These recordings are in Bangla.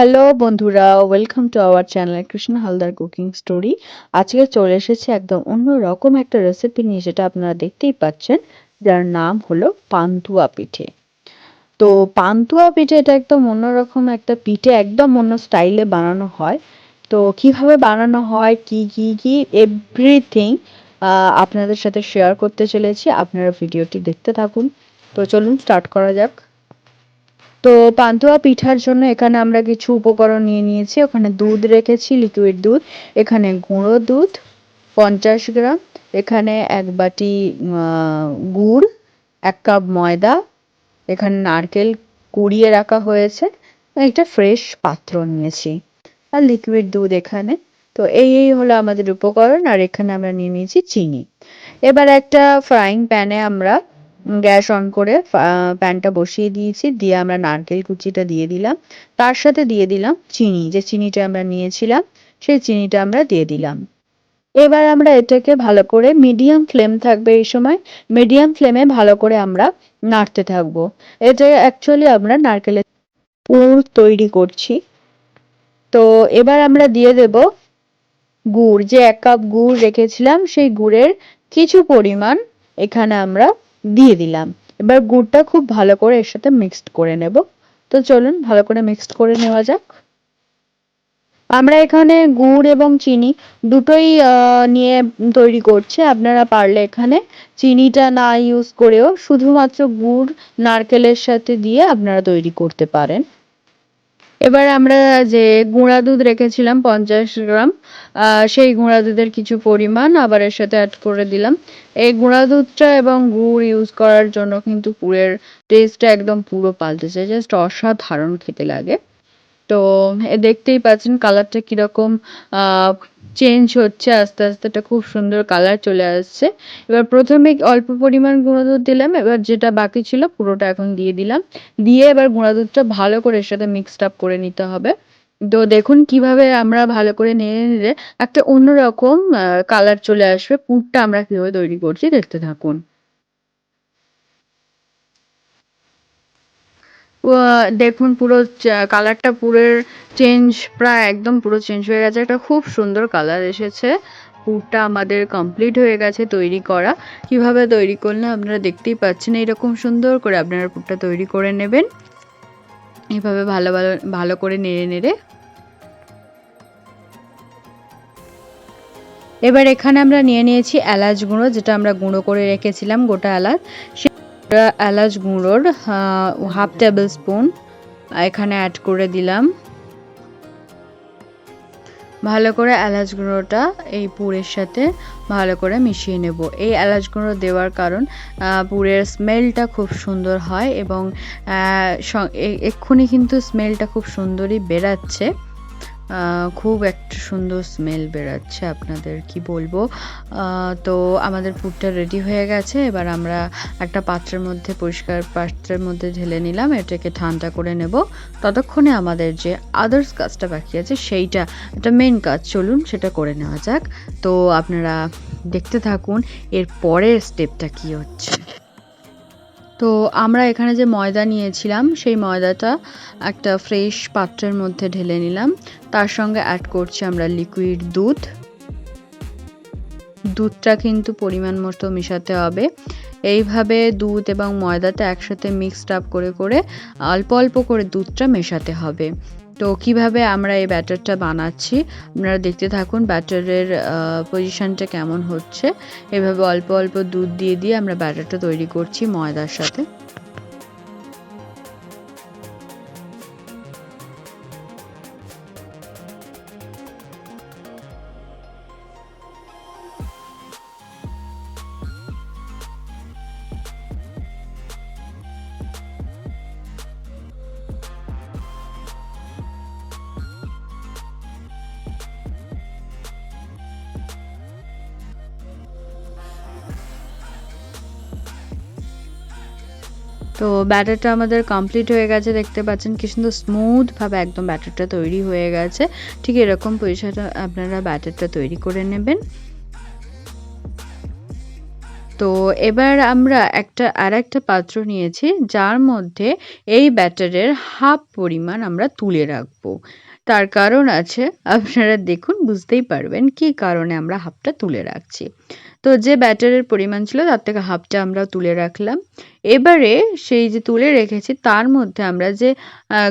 হ্যালো বন্ধুরা welcome to our channel Krishna Haldar cooking story আজকে চলে এসেছে একদম অন্য রকম একটা রেসিপি নিয়ে, যেটা আপনারা দেখতেই পাচ্ছেন, যার নাম হলো পান্তুয়া পিঠে। তো পান্তুয়া পিঠে এটা একদম অন্যরকম একটা পিঠে, একদম অন্য স্টাইলে বানানো হয়। তো কীভাবে বানানো হয়, কি কি কি এভরিথিং আপনাদের সাথে শেয়ার করতে চলেছি। আপনারা ভিডিওটি দেখতে থাকুন। তো চলুন স্টার্ট করা যাক। তো পান্তুয়া পিঠার জন্য এখানে আমরা কিছু উপকরণ নিয়ে নিয়েছি। ওখানে দুধ রেখেছি লিকুইড দুধ, এখানে গুঁড়ো দুধ, পঞ্চাশ গ্রাম, এখানে এক বাটি গুড়, এক কাপ ময়দা, এখানে নারকেল কুড়িয়ে রাখা হয়েছে, একটা ফ্রেশ পাত্র নিয়েছি। আর লিকুইড দুধ এখানে। তো এই এই হলো আমাদের উপকরণ, আর এখানে আমরা নিয়ে নিয়েছি চিনি। এবার একটা ফ্রাইং প্যানে আমরা গ্যাস অন করে প্যানটা বসিয়ে দিয়েছি। দিয়ে আমরা নারকেল কুচিটা দিয়ে দিলাম। তার সাথে দিয়ে দিলাম চিনি। যে চিনিটা আমরা নিয়েছিলাম, সেই চিনিটা আমরা দিয়ে দিলাম। এবার আমরা এটাকে ভালো করে মিডিয়াম ফ্লেম থাকবে এই সময়। মিডিয়াম ফ্লেমে ভালো করে আমরা নাড়তে থাকব। এটা অ্যাকচুয়ালি আমরা নারকেলের পুর তৈরি করছি। তো এবার আমরা দিয়ে দেব গুড়। যে এক কাপ গুড় রেখেছিলাম, সেই গুড়ের কিছু পরিমাণ এখানে আমরা দিয়ে দিলাম। এবার গুড়টা খুব ভালো করে এর সাথে মিক্সড করে নেব। তো চলুন ভালো করে মিক্সড করে নেওয়া যাক। আমরা এখানে গুড় এবং চিনি দুটোই নিয়ে তৈরি করছে। আপনারা পারলে এখানে চিনিটা না ইউজ করেও শুধুমাত্র গুড়, নারকেলের সাথে দিয়ে আপনারা তৈরি করতে পারেন। এবার আমরা যে গুঁড়া দুধ রেখেছিলাম, পঞ্চাশ গ্রাম সেই গুঁড়া দুধের কিছু পরিমাণ আবার এর সাথে অ্যাড করে দিলাম। এই গুঁড়া দুধটা এবং গুড় ইউজ করার জন্য কিন্তু পুরের টেস্টটা একদম পুরো পাল্টে যায় জাস্ট অসাধারণ খেতে লাগে। তো দেখতেই পাচ্ছেন কালারটা কীরকম চেঞ্জ হচ্ছে, আস্তে আস্তে একটা খুব সুন্দর কালার চলে আসছে। এবার প্রথমে অল্প পরিমাণ গুঁড়ো দুধ দিলাম, এবার যেটা বাকি ছিল পুরোটা এখন দিয়ে দিলাম। দিয়ে এবার গুঁড়া দুধটা ভালো করে এর সাথে মিক্সড আপ করে নিতে হবে। তো দেখুন কীভাবে আমরা ভালো করে নেড়ে নিলে একটা অন্যরকম কালার চলে আসবে। পুরটা আমরা কীভাবে তৈরি করছি দেখতে থাকুন। দেখুন পুরো কালারটা পুরের চেঞ্জ প্রায় একদম পুরো চেঞ্জ হয়ে গেছে। একটা খুব সুন্দর কালার এসেছে। পুরটা আমাদের কমপ্লিট হয়ে গেছে তৈরি করা। কীভাবে তৈরি করলে আপনারা দেখতেই পাচ্ছেন, এইরকম সুন্দর করে আপনারা পুরটা তৈরি করে নেবেন। এভাবে ভালো ভালো ভালো করে নেড়ে নেড়ে। এবার এখানে আমরা নিয়ে নিয়েছি এলাচ গুঁড়ো, যেটা আমরা গুঁড়ো করে রেখেছিলাম গোটা এলাচ। এলাচ গুঁড়োর হাফ টেবিল স্পুন এখানে অ্যাড করে দিলাম। ভালো করে এলাচ গুঁড়োটা এই পুরের সাথে ভালো করে মিশিয়ে নেব। এই এলাচ গুঁড়ো দেওয়ার কারণ পুরের স্মেলটা খুব সুন্দর হয় এবং এক্ষুনি কিন্তু স্মেলটা খুব সুন্দরই বেরাচ্ছে খুব একটা সুন্দর স্মেল বেরাচ্ছে আপনাদের, কি বলব? তো আমাদের পুরটা রেডি হয়ে গেছে, এবার আমরা একটা পাত্রের মধ্যে, পরিষ্কার পাত্রের মধ্যে ঢেলে নিলাম, এটাকে ঠান্ডা করে নেব। ততক্ষণে আমাদের যে আদার্স কাজটা বাকি আছে, সেইটা, একটা মেন কাজ, চলুন সেটা করে নেওয়া যাক। তো আপনারা দেখতে থাকুন, এর পরের স্টেপটা কি হচ্ছে। তো আমরা এখানে যে ময়দা নিয়েছিলাম, সেই ময়দাটা একটা ফ্রেশ পাত্রের মধ্যে ঢেলে নিলাম। তার সঙ্গে অ্যাড করছি আমরা লিকুইড দুধ। দুধটা কিন্তু পরিমাণ মতো মেশাতে হবে। এইভাবে দুধ এবং ময়দাটা একসাথে মিক্সড আপ করে করে অল্প অল্প করে দুধটা মেশাতে হবে। তো কীভাবে আমরা এই ব্যাটারটা বানাচ্ছি, আপনারা দেখতে থাকুন ব্যাটারের পজিশনটা কেমন হচ্ছে। এভাবে অল্প অল্প দুধ দিয়ে দিয়ে আমরা ব্যাটারটা তৈরি করছি ময়দার সাথে। তো ব্যাটারটা আমাদের কমপ্লিট হয়ে গেছে, দেখতে পাচ্ছেন কি সুন্দর স্মুথভাবে একদম ব্যাটারটা তৈরি হয়ে গেছে। ঠিক এরকম পয়সাটা আপনারা ব্যাটারটা তৈরি করে নেবেন। তো এবার আমরা একটা আর একটা পাত্র নিয়েছি, যার মধ্যে এই ব্যাটারের হাফ পরিমাণ আমরা তুলে রাখব। তার কারণ আছে, আপনারা দেখুন, বুঝতেই পারবেন কি কারণে আমরা হাফটা তুলে রাখছি। তো যে ব্যাটারের পরিমাণ ছিল, তার থেকে হাফটা আমরা তুলে রাখলাম। এবারে সেই যে তুলে রেখেছি, তার মধ্যে আমরা যে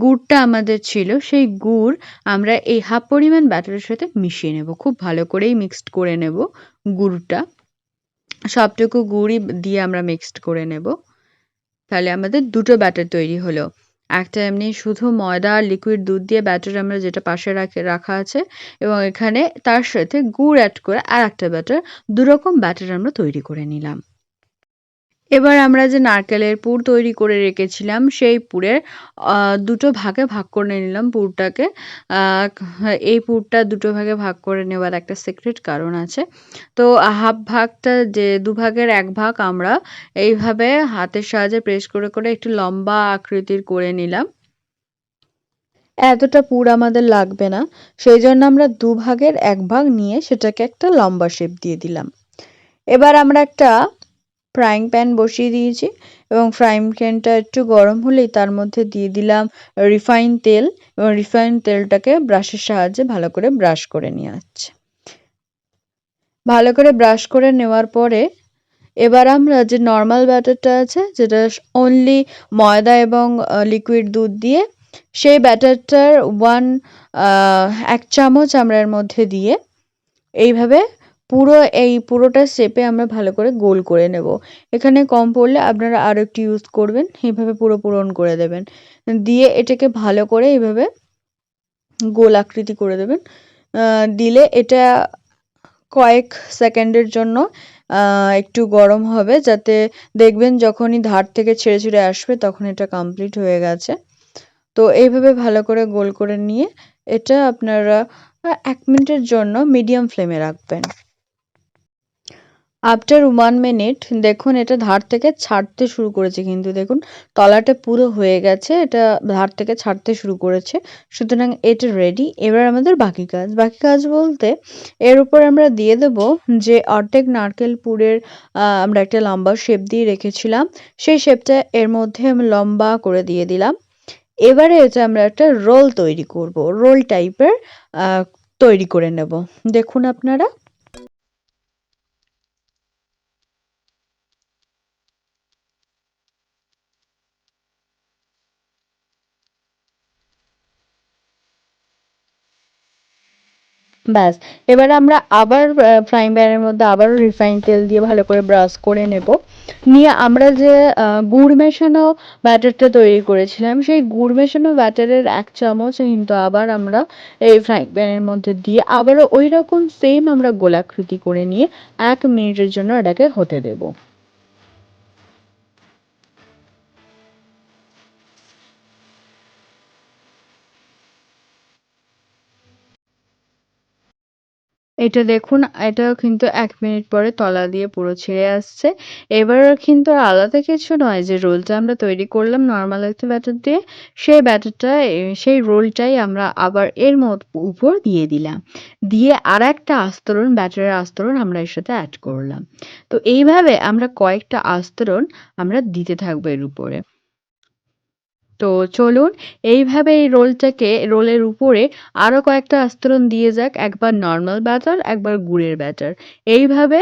গুড়টা আমাদের ছিল, সেই গুড় আমরা এই হাফ পরিমাণ ব্যাটারের সাথে মিশিয়ে নেব। খুব ভালো করেই মিক্সড করে নেব গুড়টা। সবটুকু গুড়ই দিয়ে আমরা মিক্সড করে নেব। তাহলে আমাদের দুটো ব্যাটার তৈরি হলো। একটা এমনি শুধু ময়দা আর লিকুইড দুধ দিয়ে ব্যাটার আমরা যেটা পাশে রাখে, রাখা আছে এবং এখানে তার সাথে গুড় অ্যাড করে আর একটা ব্যাটার দুরকম ব্যাটার আমরা তৈরি করে নিলাম। এবার আমরা যে নারকেলের পুর তৈরি করে রেখেছিলাম, সেই পুরের দুটো ভাগে ভাগ করে নিলাম পুরটাকে। এই পুরটা দুটো ভাগে ভাগ করে নেওয়ার একটা সিক্রেট কারণ আছে। তো হাফ ভাগটা যে দুভাগের এক ভাগ আমরা এইভাবে হাতের সাহায্যে প্রেস করে করে একটু লম্বা আকৃতির করে নিলাম। এতটা পুর আমাদের লাগবে না, সেই জন্য আমরা দুভাগের এক ভাগ নিয়ে সেটাকে একটা লম্বা শেপ দিয়ে দিলাম। এবার আমরা একটা ফ্রাইং প্যান বসিয়ে দিয়েছি এবং ফ্রাইং প্যানটা একটু গরম হলেই তার মধ্যে দিয়ে দিলাম রিফাইন তেল এবং রিফাইন তেলটাকে ব্রাশের সাহায্যে ভালো করে ব্রাশ করে নিয়ে আসছে। ভালো করে ব্রাশ করে নেওয়ার পরে এবার আমরা যে নর্মাল ব্যাটারটা আছে, যেটা অনলি ময়দা এবং লিকুইড দুধ দিয়ে, সেই ব্যাটারটার ওয়ান এক চামচ আমরা এর মধ্যে দিয়ে এইভাবে পুরো এই পুরোটা শেপে আমরা ভালো করে গোল করে নেব। এখানে কম পড়লে আপনারা আরও একটু ইউজ করবেন এইভাবে পুরো পূরণ করে দেবেন। দিয়ে এটাকে ভালো করে এইভাবে গোল আকৃতি করে দেবেন। দিলে এটা কয়েক সেকেন্ডের জন্য একটু গরম হবে যাতে দেখবেন যখনই ধার থেকে ছেড়ে ছেড়ে আসবে তখন এটা কমপ্লিট হয়ে গেছে। তো এইভাবে ভালো করে গোল করে নিয়ে এটা আপনারা এক মিনিটের জন্য মিডিয়াম ফ্লেমে রাখবেন। আফটার ওয়ান মিনিট দেখুন, এটা ধার থেকে ছাড়তে শুরু করেছে কিন্তু, দেখুন, তলাটা পুরো হয়ে গেছে, এটা ধার থেকে ছাড়তে শুরু করেছে, সুতরাং এটা রেডি এবার আমাদের বাকি কাজ। বাকি কাজ বলতে, এর উপর আমরা দিয়ে দেব যে অর্ধেক নারকেল পুরের আমরা একটা লম্বা শেপ দিয়ে রেখেছিলাম, সেই শেপটা এর মধ্যে আমি লম্বা করে দিয়ে দিলাম। এবারে এটা আমরা একটা রোল তৈরি করব রোল টাইপের তৈরি করে নেব। দেখুন আপনারা ব্যাস। এবার আমরা আবার ফ্রাইং প্যানের মধ্যে আবারও রিফাইন তেল দিয়ে ভালো করে ব্রাশ করে নেব। নিয়ে আমরা যে গুড় মেশানো ব্যাটারটা তৈরি করেছিলাম, সেই গুড় মেশানো ব্যাটারের এক চামচ কিন্তু আবার আমরা এই ফ্রাইং প্যানের মধ্যে দিয়ে আবারও ওই রকম সেম আমরা গোলাকৃতি করে নিয়ে এক মিনিটের জন্য এটাকে হতে দেবো। এটা দেখুন, এটাও কিন্তু এক মিনিট পরে তলা দিয়ে পুরো ছেড়ে আসছে। এবার কিন্তু আলাদা কিছু নয়, যে রোলটা আমরা তৈরি করলাম নর্মাল একটা ব্যাটার দিয়ে, সেই ব্যাটারটা সেই রোলটাই আমরা আবার এর মত উপর দিয়ে দিলাম। দিয়ে আর একটা আস্তরণ ব্যাটারের আস্তরণ আমরা এর সাথে অ্যাড করলাম। তো এইভাবে আমরা কয়েকটা আস্তরণ আমরা দিতে থাকব এর উপরে। তো চলুন, এইভাবে এই রোলটাকে, রোলের উপরে আরও কয়েকটা আস্তরণ দিয়ে যাক, একবার নর্মাল ব্যাটার একবার গুড়ের ব্যাটার এইভাবে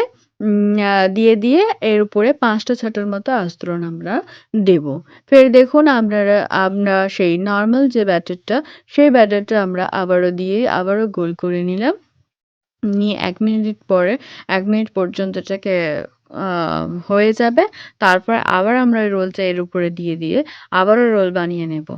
দিয়ে দিয়ে এর উপরে পাঁচটা ছটার মতো আস্তরণ আমরা দেব। ফের দেখুন আপনারা আমরা সেই নর্মাল যে ব্যাটারটা সেই ব্যাটারটা আমরা আবারও দিয়ে আবারও গোল করে নিলাম। নিয়ে এক মিনিট পরে, এক মিনিট পর্যন্ত এটাকে হয়ে যাবে। তারপর আবার আমরা ওই রোলটা এর উপরে দিয়ে দিয়ে আবারও রোল বানিয়ে নেব।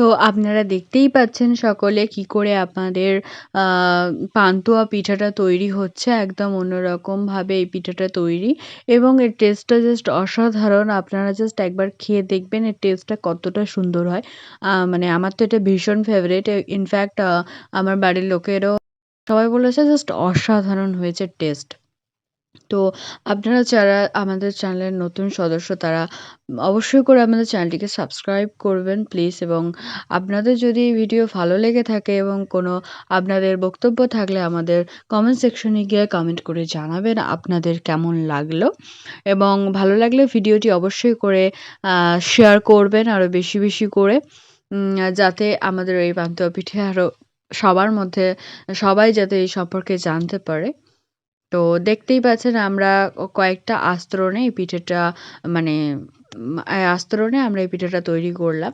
তো আপনারা দেখতেই পাচ্ছেন সকলে কি করে আপনাদের পান্তুয়া পিঠাটা তৈরি হচ্ছে। একদম অন্যরকমভাবে এই পিঠাটা তৈরি এবং এর টেস্টটা জাস্ট অসাধারণ। আপনারা জাস্ট একবার খেয়ে দেখবেন এর টেস্টটা কতটা সুন্দর হয়। মানে আমার তো এটা ভীষণ ফেভারিট। ইনফ্যাক্ট আমার বাড়ির লোকেরও সবাই বলেছে জাস্ট অসাধারণ হয়েছে টেস্ট। তো আপনারা যারা আমাদের চ্যানেলের নতুন সদস্য তারা অবশ্যই করে আমাদের চ্যানেলটিকে সাবস্ক্রাইব করবেন প্লিজ। এবং আপনাদের যদি ভিডিও ভালো লেগে থাকে এবং কোনো আপনাদের বক্তব্য থাকলে আমাদের কমেন্ট সেকশনে গিয়ে কমেন্ট করে জানাবেন আপনাদের কেমন লাগল। এবং ভালো লাগলে ভিডিওটি অবশ্যই করে শেয়ার করবেন আরও বেশি, বেশি করে। যাতে আমাদের এই পান্তুয়া পিঠে আরও সবার মধ্যে সবাই যাতে এই সম্পর্কে জানতে পারে। তো দেখতেই পাচ্ছেন আমরা কয়েকটা আস্তরণে এই পিঠেটা মানে আস্তরণে আমরা এই পিঠাটা তৈরি করলাম।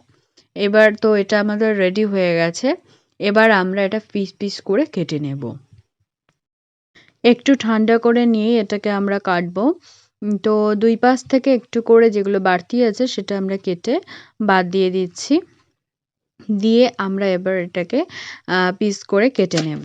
এবার তো এটা আমাদের রেডি হয়ে গেছে। এবার আমরা এটা পিস, পিস করে কেটে নেব। একটু ঠান্ডা করে নিয়ে এটাকে আমরা কাটবো। তো দুই পাশ থেকে একটু করে যেগুলো বাড়তি আছে সেটা আমরা কেটে বাদ দিয়ে দিচ্ছি। দিয়ে আমরা এবার এটাকে পিস করে কেটে নেব।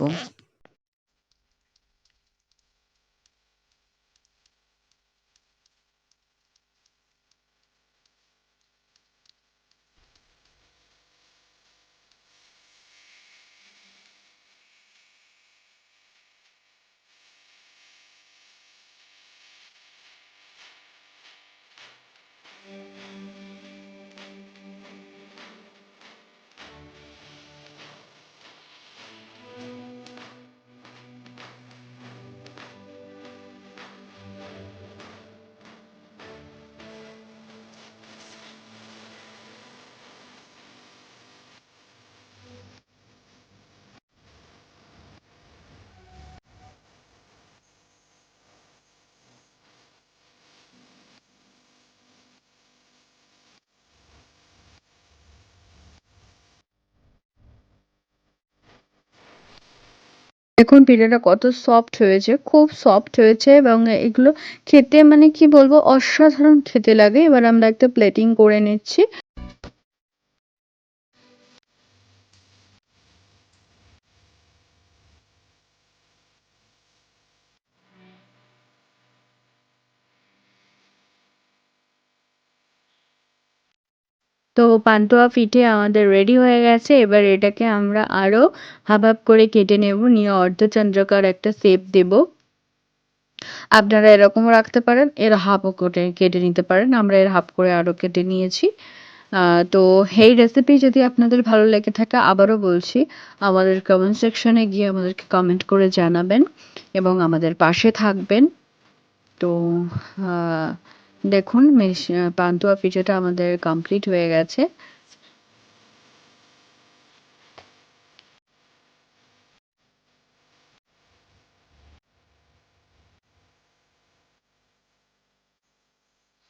দেখুন পিঠাটা কত সফট হয়েছে। খুব সফট হয়েছে এবং এগুলো খেতে মানে কি বলব, অসাধারণ খেতে লাগে। এবার আমরা একটা প্লেটিং করে নিচ্ছি। তো পান্তুয়া পিঠে আমাদের রেডি হয়ে গেছে। এবার এটাকে আমরা আরও হাফ, করে কেটে নেব। নিয়ে অর্ধচন্দ্রকার একটা শেপ দেব। আপনারা এরকমও রাখতে পারেন। এর হাফও করে কেটে নিতে পারেন। আমরা এর হাফ করে আরও কেটে নিয়েছি। তো এই রেসিপি যদি আপনাদের ভালো লেগে থাকে আবারও বলছি আমাদের কমেন্ট সেকশনে গিয়ে আমাদেরকে কমেন্ট করে জানাবেন এবং আমাদের পাশে থাকবেন। তো দেখুন পান্তুয়া পিঠাটা আমাদের কমপ্লিট হয়ে গেছে।